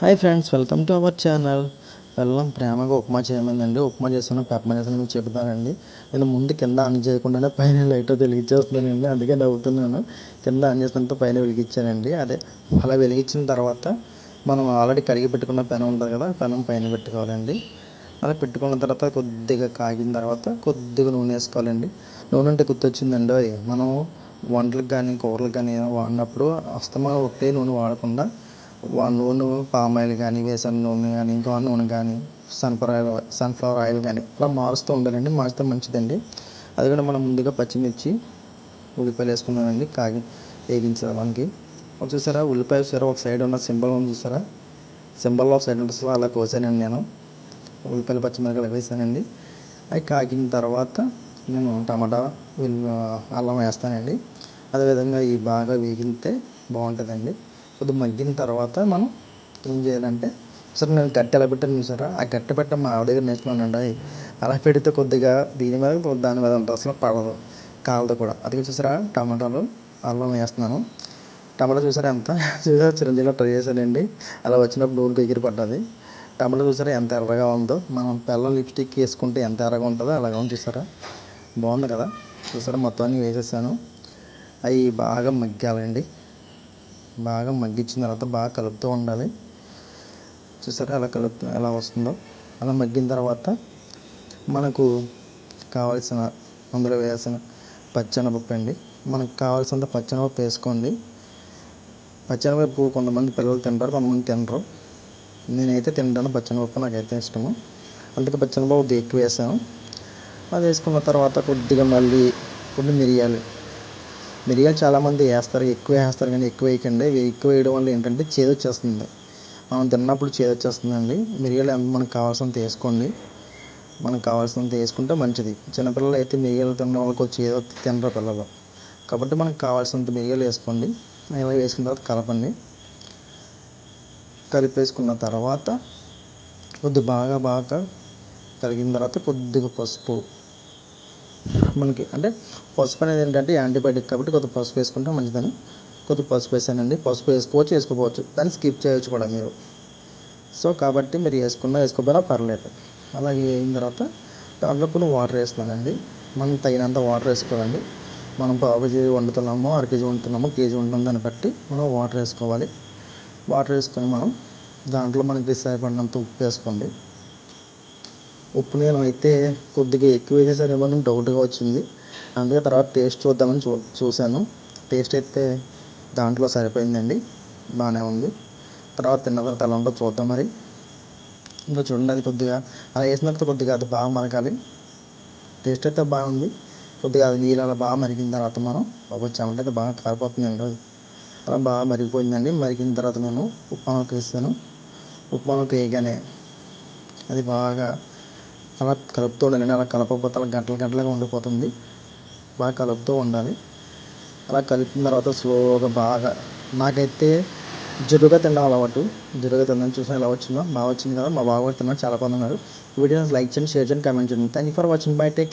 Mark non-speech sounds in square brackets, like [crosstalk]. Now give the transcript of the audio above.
Hi friends welcome to our channel. వెళ్ళం ప్రేమగా ఉప్మా చేయమందండి ఉప్మా చేస్తున్న పెప్ప చేసిన మీకు చెప్తానండి. నేను ముందు కింద ఆన్ చేయకుండానే పైన లైట్ వెలిగించేస్తున్నానండి. అందుకే నవ్వుతున్నాను. కింద ఆన్ చేసినంత పైన వెలిగించానండి. అదే అలా వెలిగించిన తర్వాత మనం ఆల్రెడీ కడిగి పెట్టుకున్న పెనం ఉంటుంది కదా పెనం పైన పెట్టుకోవాలండి. అలా పెట్టుకున్న తర్వాత కొద్దిగా కాగిన తర్వాత కొద్దిగా నూనె వేసుకోవాలండి. నూనె అంటే గుర్తొచ్చిందండి అది. మనం వంటలకు కానీ కూరలకు కానీ వాడినప్పుడు అస్తమా ఒకటే నూనె వాడకుండా నూనె పామ్ ఆయిల్ కానీ వేసిన నూనె కానీ ఇంకా నూనె కానీ సన్ఫ్లవర్ ఆయిల్ సన్ఫ్లవర్ ఆయిల్ కానీ ఇలా మారుస్తూ ఉండాలండి. మారిస్తే మంచిదండి. అది కూడా మనం ముందుగా పచ్చిమిర్చి ఉల్లిపాయలు వేసుకున్నానండి కాగి వేగించడానికి ఒక చూసారా? ఉల్లిపాయ చూసారా? ఒక సైడ్ ఉన్న సింబల్ ఉంది చూసారా? సింబల్ ఒక సైడ్ ఉంటుంది అలా కోసానండి నేను. ఉల్లిపాయలు పచ్చిమిరపకాయలు వేసానండి. అవి కాగిన తర్వాత నేను టమాటా అల్లం వేస్తానండి. అదేవిధంగా ఇవి బాగా వేగితే బాగుంటుందండి. కొద్దిగా మగ్గిన తర్వాత మనం ఏం చేయాలంటే సరే నేను గట్టి ఎలా పెట్టాను చూసారా? ఆ గట్టి పెట్ట మా ఆవిడ దగ్గర నేర్చుకున్నానండి. అది అలా పెడితే కొద్దిగా దీని మీద కొద్ది దాని మీద ఉంటుంది అసలు పడదు కాలదు కూడా. అది చూసారా టమాటాలు అల్లం వేస్తున్నాను. టమాటా చూసారా ఎంత? [laughs] చూసారా చిరంజీవిలో ట్రై చేశానండి. అలా వచ్చినప్పుడు నూనె ఎగిరి పడ్డది. టమాటా చూసారా ఎంత ఎర్రగా ఉందో. మనం పిల్లలు లిప్స్టిక్ వేసుకుంటే ఎంత ఎర్రగా ఉంటుందో అలాగా ఉంది చూసారా. బాగుంది కదా? చూసారా మొత్తం అన్ని వేసేసాను. అవి బాగా మగ్గాలండి. బాగా మగ్గించిన తర్వాత బాగా కలుపుతూ ఉండాలి. చూసారా అలా కలుపుతూ ఎలా వస్తుందో? అలా మగ్గిన తర్వాత మనకు కావాల్సిన అందులో వేసిన పచ్చెనపప్పు అండి. మనకు కావాల్సినంత పచ్చెనపప్పు వేసుకోండి. పచ్చెనపప్పు కొంతమంది పిల్లలు తింటారు కొంతమంది తినరు. నేనైతే తింటాను పచ్చెనపప్పు నాకైతే ఇష్టము. అందుకే పచ్చెనపప్పు ఎక్కువ వేసాను. అది వేసుకున్న తర్వాత కొద్దిగా మళ్ళీ కొన్ని మిరియాలు మిరియాలు చాలామంది వేస్తారు ఎక్కువ వేస్తారు కానీ ఎక్కువ వేయకండి. ఎక్కువ వేయడం వల్ల ఏంటంటే చేదు వచ్చేస్తుంది. మనం తిన్నప్పుడు చేదు వచ్చేస్తుందండి. మిరియాలు మనకు కావాల్సినంత వేసుకోండి. మనకు కావాల్సినంత వేసుకుంటే మంచిది. చిన్నపిల్లలు అయితే మిరియాలు తినడం వల్ల కొంచెం చేదు తినరు పిల్లలు. కాబట్టి మనకు కావాల్సినంత మిరియాలు వేసుకోండి. ఇలా వేసుకున్న తర్వాత కలపండి. కలిపేసుకున్న తర్వాత కొద్ది బాగా బాగా కలిగిన తర్వాత కొద్దిగా పసుపు. మనకి అంటే పసుపు అనేది ఏంటంటే యాంటీబయాటిక్ కాబట్టి కొద్దిగా పసుపు వేసుకుంటే మంచిదని. కొద్దిగా పసుపు వేసానండి. పసుపు వేసుకోవచ్చు వేసుకోవచ్చు దాన్ని స్కిప్ చేయొచ్చు కూడా మీరు. సో కాబట్టి మీరు వేసుకున్నా వేసుకోకపోయినా పర్లేదు. అలాగే అయిన తర్వాత దాంట్లో కొన్ని వాటర్ వేస్తున్నానండి. మనం తగినంత వాటర్ వేసుకోవాలండి. మనం పావు కేజీ వండుతున్నామో అర కేజీ వండుతున్నామో కేజీ వండుతున్న దాన్ని బట్టి మనం వాటర్ వేసుకోవాలి. వాటర్ వేసుకొని మనం దాంట్లో మనకి సరిపడినంత ఉప్పు వేసుకోండి. ఉప్పు నేను అయితే కొద్దిగా ఎక్కువ వేసేసారేమో అని డౌట్గా వచ్చింది. అందుకే తర్వాత టేస్ట్ చూద్దామని చూ చూశాను. టేస్ట్ అయితే దాంట్లో సరిపోయిందండి. బాగానే ఉంది. తర్వాత తిన్న తర్వాత ఎలా ఉంటుందో చూద్దాం మరి. ఇంకా చూడండి అది కొద్దిగా అలా వేసిన తర్వాత కొద్దిగా అది బాగా మరగాలి. టేస్ట్ అయితే బాగుంది. కొద్దిగా అది నీళ్ళు అలా బాగా మరిగిన తర్వాత మనం బాబు చెమట అయితే బాగా కారిపోతుందండి అది. అలా బాగా మరిగిపోయిందండి. మరిగిన తర్వాత నేను ఉప్మాలోకి వేస్తాను. ఉప్మాలోకి వేయగానే అది బాగా అలా కలుపుతూ ఉండాలండి అలా కలపకపోతే అలా గంటలు గంటలుగా ఉండిపోతుంది. బాగా కలుపుతూ ఉండాలి. అలా కలిపిన తర్వాత స్లోగా బాగా నాకైతే జురుగా తినడం అలవాటు. జురుగా తినడం చూసిన ఎలా వచ్చిందో బాగా వచ్చింది కదా మా బాగా తిన్నాను చాలా బాగున్నారు. వీడియోస్ లైక్ చేయండి షేర్ చేయండి కామెంట్ చేయండి. Thank you for watching bye take